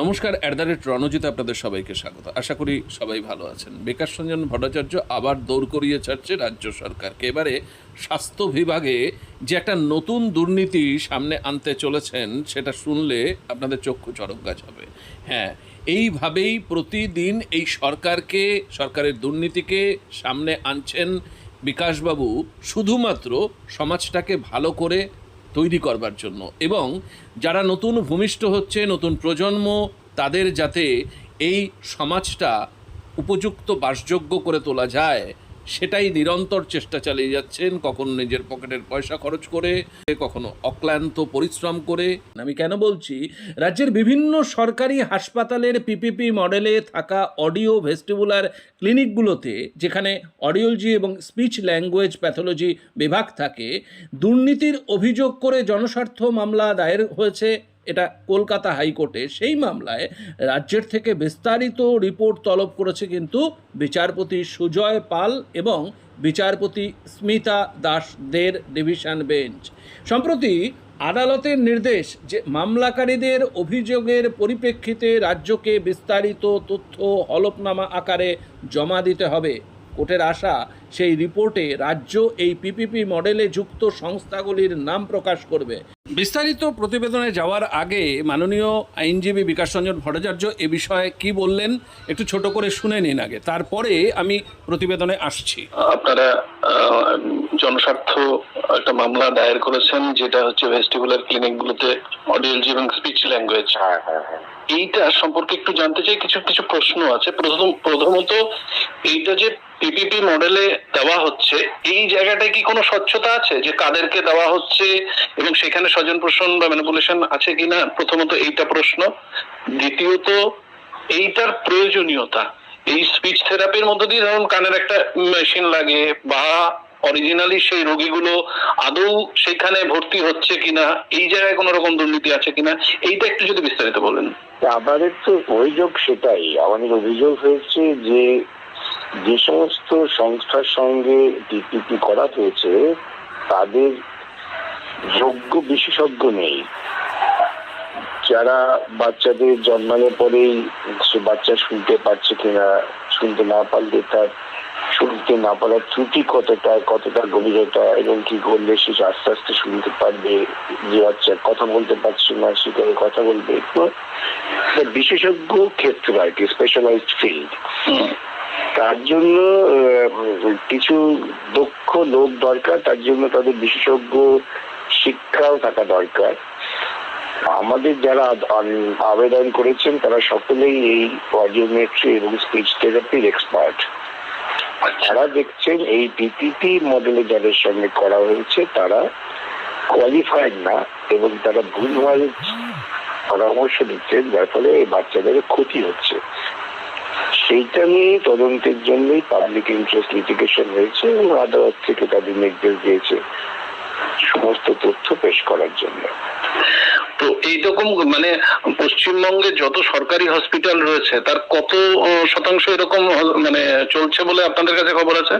নমস্কার at the rate Ranjit আপনাদের সবাইকে স্বাগত। আশা করি সবাই ভালো আছেন। বিকাশ রঞ্জন ভট্টাচার্য আবার দৌড় করিয়ে ছাড়ছে রাজ্য সরকারকে। এবারে স্বাস্থ্য বিভাগে যে একটা নতুন দুর্নীতি সামনে আনতে চলেছেন, সেটা শুনলে আপনাদের চক্ষু চরক গাছ হবে। হ্যাঁ এইভাবেই প্রতিদিন এই সরকারকে, সরকারের দুর্নীতিকে সামনে আনছেন বিকাশবাবু। শুধুমাত্র সমাজটাকে ভালো করে তৈরি করবার জন্য। এবং যারা নতুন ভূমিষ্ঠ হচ্ছে, নতুন প্রজন্ম, তাদের যাতে এই সমাজটা উপযুক্ত বাসযোগ্য করে তোলা যায় সেটাই নিরন্তর চেষ্টা চালিয়ে যাচ্ছেন, কখনো নিজের পকেটের পয়সা খরচ করে, কখনো অক্লান্ত পরিশ্রম করে। আমি কেন বলছি, রাজ্যের বিভিন্ন সরকারি হাসপাতালের পিপিপি মডেলে থাকা অডিও ভেস্টিবুলার ক্লিনিকগুলোতে যেখানে অডিওলজি এবং স্পিচ ল্যাঙ্গুয়েজ প্যাথোলজি বিভাগ থাকে, দুর্নীতির অভিযোগ করে জনস্বার্থ মামলা দায়ের হয়েছে এটা কলকাতা হাইকোর্টে সেই মামলায় রাজ্যের থেকে বিস্তারিত রিপোর্ট তলব করেছে কিন্তু বিচারপতি সুজয় পাল এবং বিচারপতি স্মিতা দাসদের ডিভিশন বেঞ্চ। সম্প্রতি আদালতের নির্দেশ যে মামলাকারীদের অভিযোগের পরিপ্রেক্ষিতে রাজ্যকে বিস্তারিত তথ্য হলফনামা আকারে জমা দিতে হবে। কোর্টের আশা, সেই রিপোর্টে রাজ্য এই পিপিপি মডেলে যুক্ত সংস্থাগুলির নাম প্রকাশ করবে। বিস্তারিত প্রতিবেদনে যাওয়ার আগে মাননীয় আইনজীবী বিকাশ রঞ্জন ভট্টাচার্য এ বিষয়ে কি বললেন একটু ছোট করে শুনে নিন আগে। তারপরে আমি প্রতিবেদনে আসছি। আপনারা আহ, জনস্বার্থ একটা মামলা দায়ের করেছেন যেটা হচ্ছে ভেস্টিবুলার ক্লিনিক গুলোতে অডিওলজি এবং স্পিচ ল্যাঙ্গুয়েজ। এইটা সম্পর্কে একটু জানতে চাই কিছু কিছু প্রশ্ন আছে। প্রথম প্রথমত এইটা যে পিপিপি মডেলে দেওয়া হচ্ছে। এই জায়গাটায় কি কোনো স্বচ্ছতা আছে? যে কাদেরকে দেওয়া হচ্ছে এবং সেখানে স্বজন পোষণ বা ম্যানিপুলেশন আছে কিনা? প্রথমত এইটা প্রশ্ন। দ্বিতীয়ত, এইটার প্রয়োজনীয়তা। এই স্পিচ থেরাপির মধ্য দিয়ে ধরুন কানের একটা মেশিন লাগে বা অরিজিনালি সেই রোগীগুলো আদৌ সেখানে ভর্তি হচ্ছে কিনা? এই জায়গায় কোনো রকম দুর্নীতি আছে কিনা? এইটা একটু যদি বিস্তারিত বলেন। আমাদের তো অভিযোগ সেটাই। আমাদের অভিযোগ হয়েছে যে যে সমস্ত সংস্থার সঙ্গে ডিপিপি করা হয়েছে, তাদের যোগ্য বিশেষজ্ঞ নেই। যারা বাচ্চাদের জন্মানোর পরেই বাচ্চা শুনতে পারছে কিনা, শুনতে না পারলে তার শুনতে না পারার ত্রুটি কতটা কতটা গভীরতা, এবং কি করলে সে আস্তে আস্তে শুনতে পারবে, যে বাচ্চা কথা বলতে পারছে না, সে করে কথা বলবে? বিশেষজ্ঞ ক্ষেত্র আর কি স্পেশালাইজড ফিল্ড তার জন্য আহ, কিছু দক্ষ লোক দরকার তার জন্য তাদের বিশেষজ্ঞ শিক্ষাও থাকা দরকার। আমাদের যারা আবেদন করেছেন তারা সকলেই এই অডিওমেট্রি এবং স্পিচ থেরাপির এক্সপার্ট। তারা দেখছেন এই পিপিপি মডেলে যাদের সঙ্গে করা হয়েছে তারা কোয়ালিফাইড না এবং তারা ভুলভাল পরামর্শ দিচ্ছেন যার ফলে এই বাচ্চাদের ক্ষতি হচ্ছে। সেইটা নিয়ে তদন্তের জন্যই পাবলিক ইন্টারেস্ট লিটিগেশন হয়েছে এবং আদালত থেকে তাদের নির্দেশ দিয়েছে সমস্ত তথ্য পেশ করার জন্য। তো এইরকম মানে পশ্চিমবঙ্গে যত সরকারি হসপিটাল রয়েছে তার কত শতাংশ এরকম মানে চলছে বলে আপনাদের কাছে খবর আছে?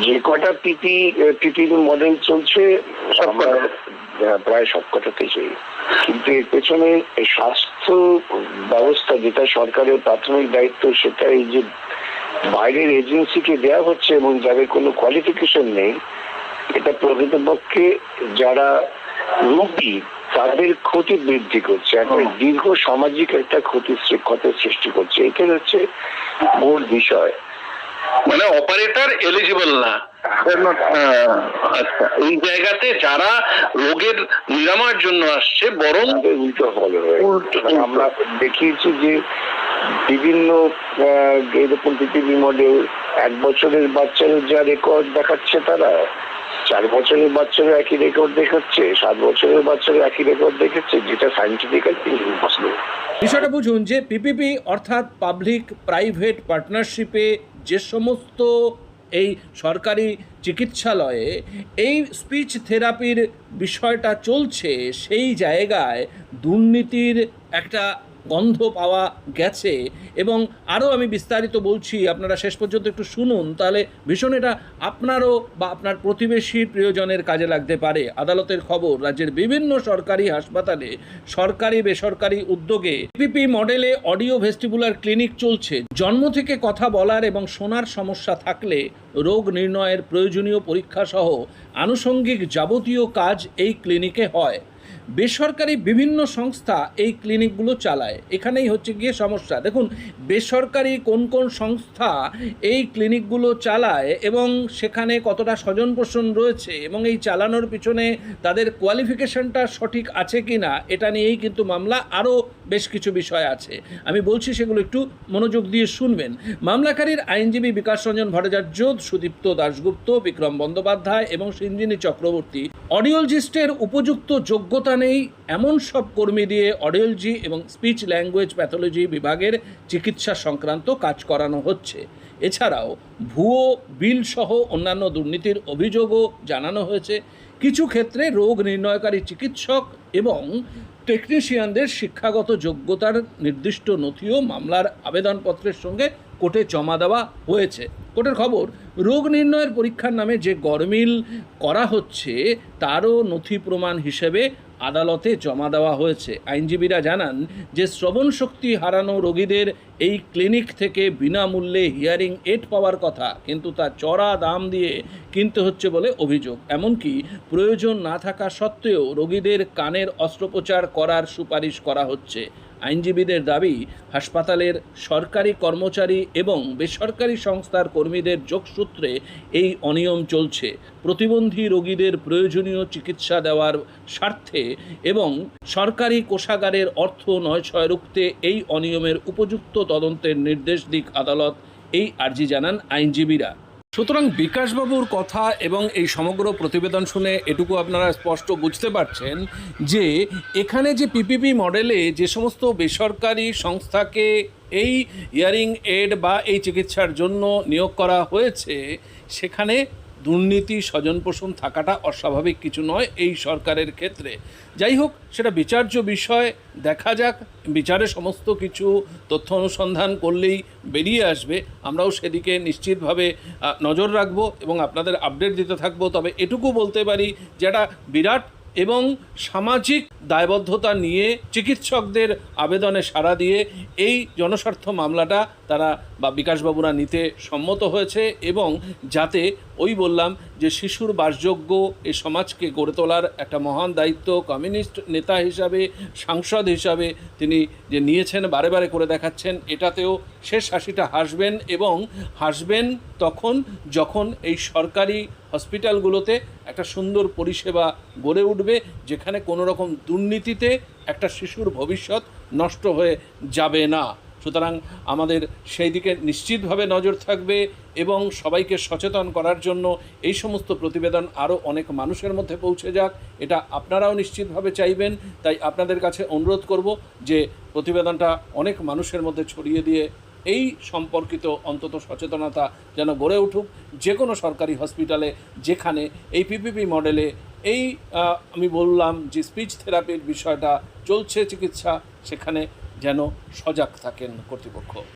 যে কটা পিপি পিপি মডেল চলছে প্রায় সবকটাতেই চাই কিন্তু এর পেছনে স্বাস্থ্য ব্যবস্থা যেটা সরকারের প্রাথমিক দায়িত্ব সেটা এই যে বাইরের এজেন্সিকে দেওয়া হচ্ছে এবং যাদের কোনো কোয়ালিফিকেশন নেই এটা প্রকৃতপক্ষে যারা রোগী তাদের ক্ষতি বৃদ্ধি করছে। একটা দীর্ঘ সামাজিক একটা ক্ষতি ক্ষতের সৃষ্টি করছে। এটাই হচ্ছে মূল বিষয়। মানে অপারেটর এলিজিবল না। আচ্ছা এই জায়গাতে যারা রোগের নিরাময়ের জন্য আসছে বরং উল্টো ফলো হয় উল্টো। মানে আমরা দেখিয়েছি যে বিভিন্ন এরকম পৃথিবী মডেল এক বছরের বাচ্চাদের যা রেকর্ড দেখাচ্ছে তারা চার বছরের বাচ্চারা একই রেকর্ড দেখাচ্ছে সাত বছরের বাচ্চারা একই রেকর্ড দেখাচ্ছে যেটা সাইন্টিফিক্যাল ইম্পসিবল বিষয়টা বুঝুন যে পিপিপি অর্থাৎ পাবলিক প্রাইভেট পার্টনারশিপে যে সমস্ত এই সরকারি চিকিৎসালয়ে এই স্পিচ থেরাপির বিষয়টা চলছে সেই জায়গায় দুর্নীতির একটা গন্ধ পাওয়া গেছে এবং আরও আমি বিস্তারিত বলছি, আপনারা শেষ পর্যন্ত একটু শুনুন, তাহলে ভীষণ এটা আপনারও বা আপনার প্রতিবেশীর প্রিয়জনের কাজে লাগতে পারে। আদালতের খবর, রাজ্যের বিভিন্ন সরকারি হাসপাতালে সরকারি বেসরকারি উদ্যোগে পিপি মডেলে অডিও ভেস্টিবুলার ক্লিনিক চলছে। জন্ম থেকে কথা বলার এবং শোনার সমস্যা থাকলে রোগ নির্ণয়ের প্রয়োজনীয় পরীক্ষা সহ আনুষঙ্গিক যাবতীয় কাজ এই ক্লিনিকে হয়। বেসরকারি বিভিন্ন সংস্থা এই ক্লিনিকগুলো চালায়। এখানেই হচ্ছে গিয়ে সমস্যা। দেখুন, বেসরকারি কোন কোন সংস্থা এই ক্লিনিকগুলো চালায় এবং সেখানে কতটা স্বজন পোষণ রয়েছে এবং এই চালানোর পিছনে তাদের কোয়ালিফিকেশনটা সঠিক আছে কি না এটা নিয়েই কিন্তু মামলা আরও বেশ কিছু বিষয় আছে। আমি বলছি সেগুলো একটু মনোযোগ দিয়ে শুনবেন। মামলাকারীর আইনজীবী বিকাশ রঞ্জন ভট্টাচার্য, সুদীপ্ত দাশগুপ্ত, বিক্রম বন্দ্যোপাধ্যায় এবং সিঞ্জিনী চক্রবর্তী, অডিওলজিস্টের উপযুক্ত যোগ্যতা নেই এমন সব কর্মী দিয়ে অডিওলজি এবং স্পিচ ল্যাঙ্গুয়েজ প্যাথোলজি বিভাগের চিকিৎসা সংক্রান্ত কাজ করানো হচ্ছে। এছাড়াও ভুয়ো বিল সহ অন্যান্য দুর্নীতির অভিযোগও জানানো হয়েছে। কিছু ক্ষেত্রে রোগ নির্ণয়কারী চিকিৎসক এবং টেকনিশিয়ানদের শিক্ষাগত যোগ্যতার নির্দিষ্ট নথিও মামলার আবেদনপত্রের সঙ্গে কোর্টে জমা দেওয়া হয়েছে। কোর্টের খবর, রোগ নির্ণয়ের পরীক্ষার নামে যে গরমিল করা হচ্ছে, তারও নথি প্রমাণ হিসেবে আদালতে জমা দেওয়া হয়েছে। আইনজীবীরা জানান যে শ্রবণ শক্তি হারানো রোগীদের এই ক্লিনিক থেকে বিনামূল্যে হিয়ারিং এড পাওয়ার কথা, কিন্তু তা চড়া দাম দিয়ে কিনতে হচ্ছে বলে অভিযোগ। এমনকি প্রয়োজন না থাকা সত্ত্বেও রোগীদের কানের অস্ত্রোপচার করার সুপারিশ করা হচ্ছে। আইনজীবীদের দাবি, হাসপাতালের সরকারি কর্মচারী এবং বেসরকারি সংস্থার কর্মীদের যোগসূত্রে এই অনিয়ম চলছে। প্রতিবন্ধী রোগীদের প্রয়োজনীয় চিকিৎসা দেওয়ার স্বার্থে এবং সরকারি কোষাগারের অর্থ নয়ছয় রুখতে এই অনিয়মের উপযুক্ত তদন্তের নির্দেশ দিক আদালত, এই আর্জি জানান আইনজীবীরা। সুতরাং বিকাশবাবুর কথা এবং এই সমগ্র প্রতিবেদন শুনে এটুকু আপনারা স্পষ্ট বুঝতে পারছেন যে এখানে যে পিপিপি মডেলে যে সমস্ত বেসরকারি সংস্থাকে এই ইয়ারিং এড বা এই চিকিৎসার জন্য নিয়োগ করা হয়েছে, সেখানে দুর্নীতি, স্বজনপোষণ থাকাটা অস্বাভাবিক কিছু নয় এই সরকারের ক্ষেত্রে। যাই হোক, সেটা বিচার্য বিষয়, দেখা যাক। বিচারে সমস্ত কিছু, তথ্য অনুসন্ধান করলেই বেরিয়ে আসবে। আমরাও সেদিকে নিশ্চিতভাবে নজর রাখব এবং আপনাদের আপডেট দিতে থাকব। তবে এটুকু বলতে পারি যেটা বিরাট এবং সামাজিক দায়বদ্ধতা নিয়ে চিকিৎসকদের আবেদনে সাড়া দিয়ে এই জনস্বার্থ মামলাটা তারা বা বিকাশবাবুরা নিতে সম্মত হয়েছে এবং যাতে ওই বললাম যে শিশুর বাসযোগ্য এ সমাজকে গড়ে তোলার একটা মহান দায়িত্ব কমিউনিস্ট নেতা হিসাবে, সাংসদ হিসাবে তিনি যে নিয়েছেন, বারে বারে করে দেখাচ্ছেন, এটাতেও শেষ হাসিটা হাসবেন এবং হাসবেন তখন যখন এই সরকারি হসপিটালগুলোতে একটা সুন্দর পরিষেবা গড়ে উঠবে, যেখানে কোনো রকম দুর্নীতিতে একটা শিশুর ভবিষ্যৎ নষ্ট হয়ে যাবে না। সুতরাং আমাদের সেই দিকে নিশ্চিতভাবে নজর থাকবে এবং সবাইকে সচেতন করার জন্য এই সমস্ত প্রতিবেদন আরও অনেক মানুষের মধ্যে পৌঁছে যাক, এটা আপনারাও নিশ্চিতভাবে চাইবেন। তাই আপনাদের কাছে অনুরোধ করব যে প্রতিবেদনটা অনেক মানুষের মধ্যে ছড়িয়ে দিয়ে এই সম্পর্কিত অন্তত সচেতনতা যেন গড়ে উঠুক। যে কোনো সরকারি হসপিটালে, যেখানে এই পিপিপি মডেলে এই আমি বললাম যে স্পিচ থেরাপির বিষয়টা চলছে চিকিৎসা, সেখানে যেন সজাগ থাকেন কর্তৃপক্ষ।